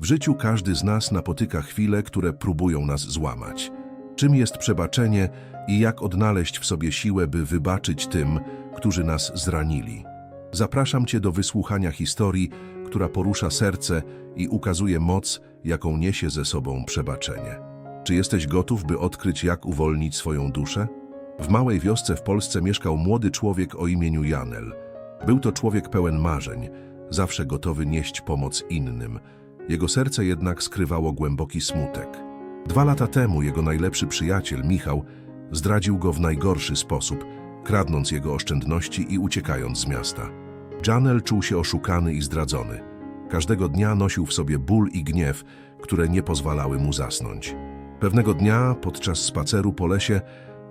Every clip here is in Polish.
W życiu każdy z nas napotyka chwile, które próbują nas złamać. Czym jest przebaczenie i jak odnaleźć w sobie siłę, by wybaczyć tym, którzy nas zranili? Zapraszam Cię do wysłuchania historii, która porusza serce i ukazuje moc, jaką niesie ze sobą przebaczenie. Czy jesteś gotów, by odkryć, jak uwolnić swoją duszę? W małej wiosce w Polsce mieszkał młody człowiek o imieniu Janel. Był to człowiek pełen marzeń, zawsze gotowy nieść pomoc innym. Jego serce jednak skrywało głęboki smutek. Dwa lata temu jego najlepszy przyjaciel, Michał, zdradził go w najgorszy sposób, kradnąc jego oszczędności i uciekając z miasta. Janel czuł się oszukany i zdradzony. Każdego dnia nosił w sobie ból i gniew, które nie pozwalały mu zasnąć. Pewnego dnia, podczas spaceru po lesie,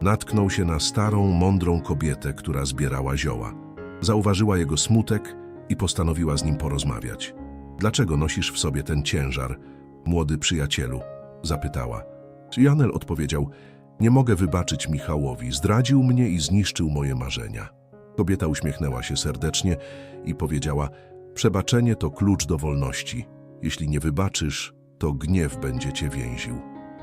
natknął się na starą, mądrą kobietę, która zbierała zioła. Zauważyła jego smutek i postanowiła z nim porozmawiać. Dlaczego nosisz w sobie ten ciężar, młody przyjacielu? zapytała. Janel odpowiedział: Nie mogę wybaczyć Michałowi, zdradził mnie i zniszczył moje marzenia. Kobieta uśmiechnęła się serdecznie i powiedziała: Przebaczenie to klucz do wolności. Jeśli nie wybaczysz, to gniew będzie cię więził.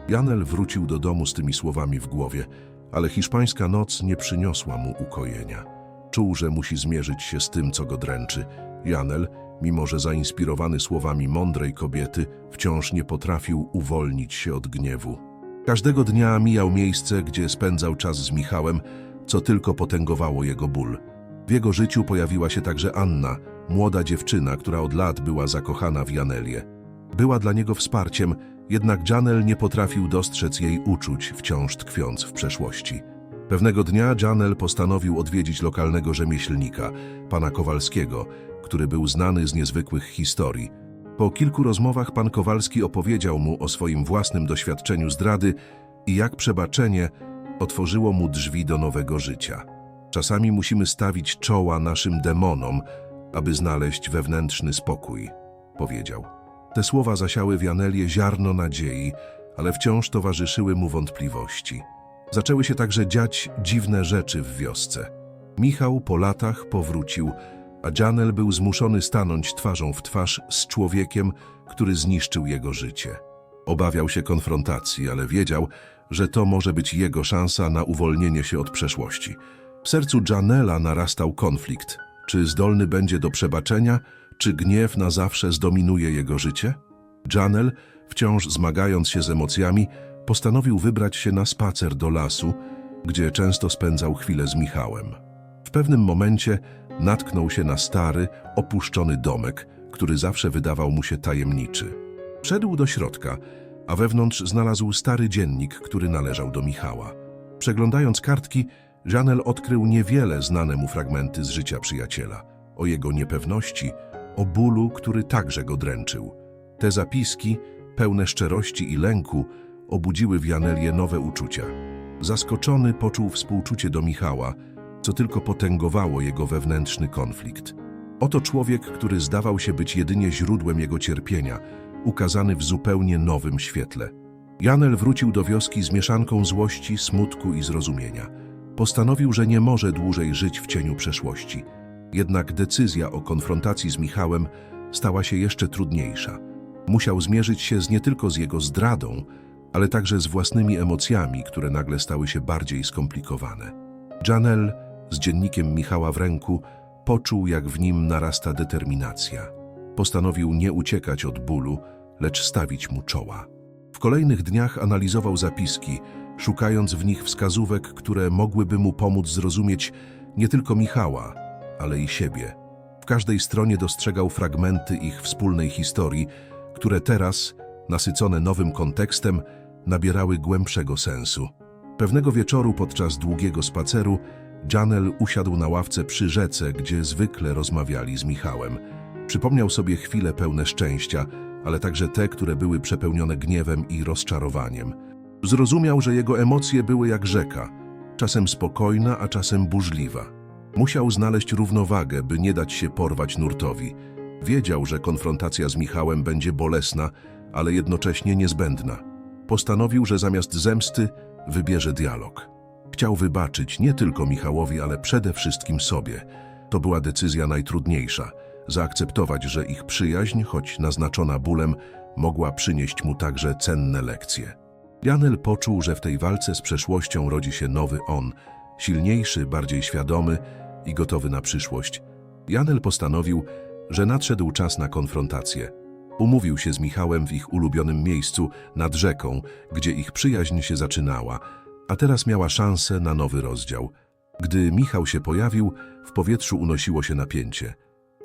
Janel wrócił do domu z tymi słowami w głowie, ale hiszpańska noc nie przyniosła mu ukojenia. Czuł, że musi zmierzyć się z tym, co go dręczy. Janel, mimo że zainspirowany słowami mądrej kobiety, wciąż nie potrafił uwolnić się od gniewu. Każdego dnia mijał miejsce, gdzie spędzał czas z Michałem, co tylko potęgowało jego ból. W jego życiu pojawiła się także Anna, młoda dziewczyna, która od lat była zakochana w Janelię. Była dla niego wsparciem, jednak Janel nie potrafił dostrzec jej uczuć, wciąż tkwiąc w przeszłości. Pewnego dnia Janel postanowił odwiedzić lokalnego rzemieślnika, pana Kowalskiego, który był znany z niezwykłych historii. Po kilku rozmowach pan Kowalski opowiedział mu o swoim własnym doświadczeniu zdrady i jak przebaczenie otworzyło mu drzwi do nowego życia. Czasami musimy stawić czoła naszym demonom, aby znaleźć wewnętrzny spokój, powiedział. Te słowa zasiały w Janelie ziarno nadziei, ale wciąż towarzyszyły mu wątpliwości. Zaczęły się także dziać dziwne rzeczy w wiosce. Michał po latach powrócił, a Janel był zmuszony stanąć twarzą w twarz z człowiekiem, który zniszczył jego życie. Obawiał się konfrontacji, ale wiedział, że to może być jego szansa na uwolnienie się od przeszłości. W sercu Janela narastał konflikt. Czy zdolny będzie do przebaczenia, czy gniew na zawsze zdominuje jego życie? Janel, wciąż zmagając się z emocjami, postanowił wybrać się na spacer do lasu, gdzie często spędzał chwilę z Michałem. W pewnym momencie natknął się na stary, opuszczony domek, który zawsze wydawał mu się tajemniczy. Wszedł do środka, a wewnątrz znalazł stary dziennik, który należał do Michała. Przeglądając kartki, Janel odkrył niewiele znane mu fragmenty z życia przyjaciela. O jego niepewności, o bólu, który także go dręczył. Te zapiski, pełne szczerości i lęku, obudziły w Janelie nowe uczucia. Zaskoczony poczuł współczucie do Michała, co tylko potęgowało jego wewnętrzny konflikt. Oto człowiek, który zdawał się być jedynie źródłem jego cierpienia, ukazany w zupełnie nowym świetle. Janel wrócił do wioski z mieszanką złości, smutku i zrozumienia. Postanowił, że nie może dłużej żyć w cieniu przeszłości. Jednak decyzja o konfrontacji z Michałem stała się jeszcze trudniejsza. Musiał zmierzyć się z nie tylko z jego zdradą, ale także z własnymi emocjami, które nagle stały się bardziej skomplikowane. Janel, z dziennikiem Michała w ręku, poczuł, jak w nim narasta determinacja. Postanowił nie uciekać od bólu, lecz stawić mu czoła. W kolejnych dniach analizował zapiski, szukając w nich wskazówek, które mogłyby mu pomóc zrozumieć nie tylko Michała, ale i siebie. W każdej stronie dostrzegał fragmenty ich wspólnej historii, które teraz, nasycone nowym kontekstem, nabierały głębszego sensu. Pewnego wieczoru podczas długiego spaceru Janel usiadł na ławce przy rzece, gdzie zwykle rozmawiali z Michałem. Przypomniał sobie chwile pełne szczęścia, ale także te, które były przepełnione gniewem i rozczarowaniem. Zrozumiał, że jego emocje były jak rzeka, czasem spokojna, a czasem burzliwa. Musiał znaleźć równowagę, by nie dać się porwać nurtowi. Wiedział, że konfrontacja z Michałem będzie bolesna, ale jednocześnie niezbędna. Postanowił, że zamiast zemsty wybierze dialog. Chciał wybaczyć nie tylko Michałowi, ale przede wszystkim sobie. To była decyzja najtrudniejsza. Zaakceptować, że ich przyjaźń, choć naznaczona bólem, mogła przynieść mu także cenne lekcje. Janel poczuł, że w tej walce z przeszłością rodzi się nowy on, silniejszy, bardziej świadomy i gotowy na przyszłość. Janel postanowił, że nadszedł czas na konfrontację. Umówił się z Michałem w ich ulubionym miejscu nad rzeką, gdzie ich przyjaźń się zaczynała, a teraz miała szansę na nowy rozdział. Gdy Michał się pojawił, w powietrzu unosiło się napięcie.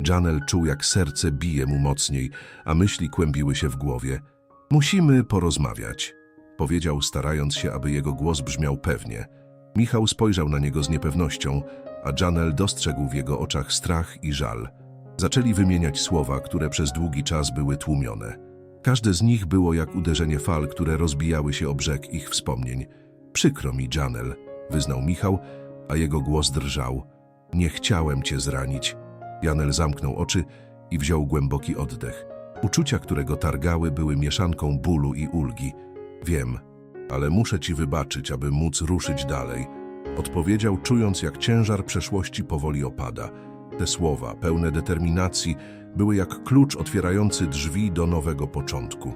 Janel czuł, jak serce bije mu mocniej, a myśli kłębiły się w głowie. Musimy porozmawiać, powiedział, starając się, aby jego głos brzmiał pewnie. Michał spojrzał na niego z niepewnością, a Janel dostrzegł w jego oczach strach i żal. Zaczęli wymieniać słowa, które przez długi czas były tłumione. Każde z nich było jak uderzenie fal, które rozbijały się o brzeg ich wspomnień. Przykro mi, Janel, wyznał Michał, a jego głos drżał. Nie chciałem cię zranić. Janel zamknął oczy i wziął głęboki oddech. Uczucia, które go targały, były mieszanką bólu i ulgi. Wiem, ale muszę ci wybaczyć, aby móc ruszyć dalej. Odpowiedział, czując, jak ciężar przeszłości powoli opada. Te słowa, pełne determinacji, były jak klucz otwierający drzwi do nowego początku.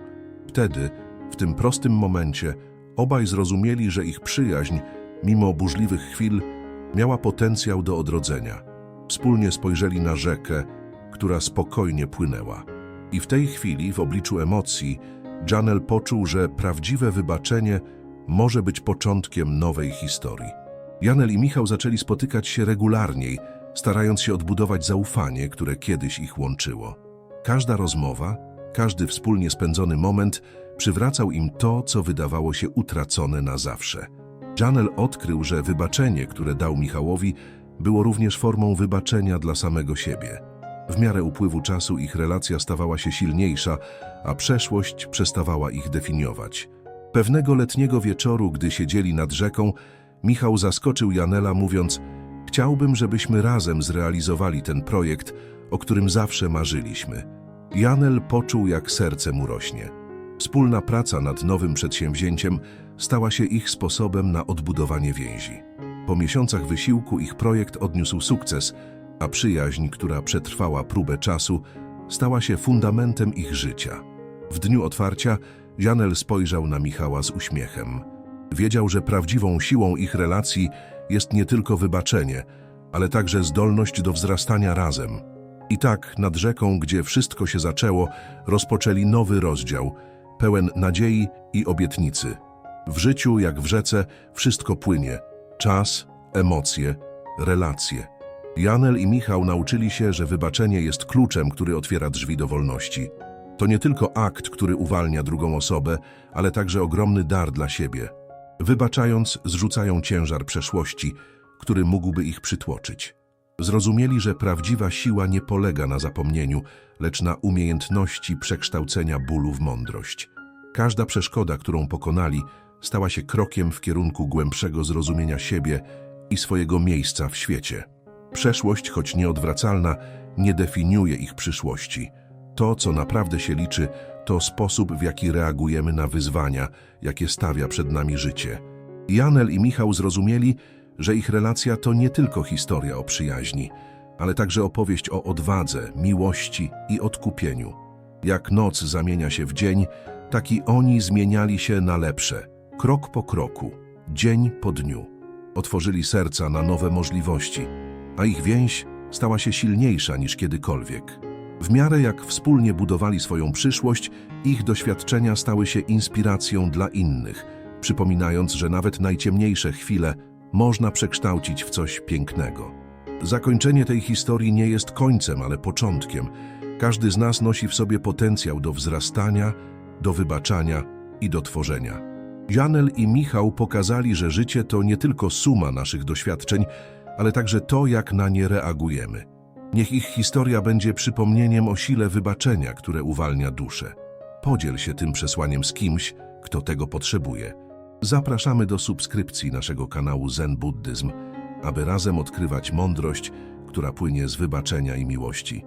Wtedy, w tym prostym momencie, obaj zrozumieli, że ich przyjaźń, mimo burzliwych chwil, miała potencjał do odrodzenia. Wspólnie spojrzeli na rzekę, która spokojnie płynęła. I w tej chwili, w obliczu emocji, Janel poczuł, że prawdziwe wybaczenie może być początkiem nowej historii. Janel i Michał zaczęli spotykać się regularniej, starając się odbudować zaufanie, które kiedyś ich łączyło. Każda rozmowa, każdy wspólnie spędzony moment przywracał im to, co wydawało się utracone na zawsze. Janel odkrył, że wybaczenie, które dał Michałowi, było również formą wybaczenia dla samego siebie. W miarę upływu czasu ich relacja stawała się silniejsza, a przeszłość przestawała ich definiować. Pewnego letniego wieczoru, gdy siedzieli nad rzeką, Michał zaskoczył Janela mówiąc Chciałbym, żebyśmy razem zrealizowali ten projekt, o którym zawsze marzyliśmy. Janel poczuł, jak serce mu rośnie. Wspólna praca nad nowym przedsięwzięciem stała się ich sposobem na odbudowanie więzi. Po miesiącach wysiłku ich projekt odniósł sukces, a przyjaźń, która przetrwała próbę czasu, stała się fundamentem ich życia. W dniu otwarcia Janel spojrzał na Michała z uśmiechem. Wiedział, że prawdziwą siłą ich relacji jest nie tylko wybaczenie, ale także zdolność do wzrastania razem. I tak nad rzeką, gdzie wszystko się zaczęło, rozpoczęli nowy rozdział, pełen nadziei i obietnicy. W życiu, jak w rzece, wszystko płynie. Czas, emocje, relacje. Janel i Michał nauczyli się, że wybaczenie jest kluczem, który otwiera drzwi do wolności. To nie tylko akt, który uwalnia drugą osobę, ale także ogromny dar dla siebie. Wybaczając, zrzucają ciężar przeszłości, który mógłby ich przytłoczyć. Zrozumieli, że prawdziwa siła nie polega na zapomnieniu, lecz na umiejętności przekształcenia bólu w mądrość. Każda przeszkoda, którą pokonali, stała się krokiem w kierunku głębszego zrozumienia siebie i swojego miejsca w świecie. Przeszłość, choć nieodwracalna, nie definiuje ich przyszłości. To, co naprawdę się liczy, to sposób, w jaki reagujemy na wyzwania, jakie stawia przed nami życie. Janel i Michał zrozumieli, że ich relacja to nie tylko historia o przyjaźni, ale także opowieść o odwadze, miłości i odkupieniu. Jak noc zamienia się w dzień, tak i oni zmieniali się na lepsze, krok po kroku, dzień po dniu. Otworzyli serca na nowe możliwości, a ich więź stała się silniejsza niż kiedykolwiek. W miarę jak wspólnie budowali swoją przyszłość, ich doświadczenia stały się inspiracją dla innych, przypominając, że nawet najciemniejsze chwile można przekształcić w coś pięknego. Zakończenie tej historii nie jest końcem, ale początkiem. Każdy z nas nosi w sobie potencjał do wzrastania, do wybaczania i do tworzenia. Janel i Michał pokazali, że życie to nie tylko suma naszych doświadczeń, ale także to, jak na nie reagujemy. Niech ich historia będzie przypomnieniem o sile wybaczenia, które uwalnia duszę. Podziel się tym przesłaniem z kimś, kto tego potrzebuje. Zapraszamy do subskrypcji naszego kanału Zen Buddyzm, aby razem odkrywać mądrość, która płynie z wybaczenia i miłości.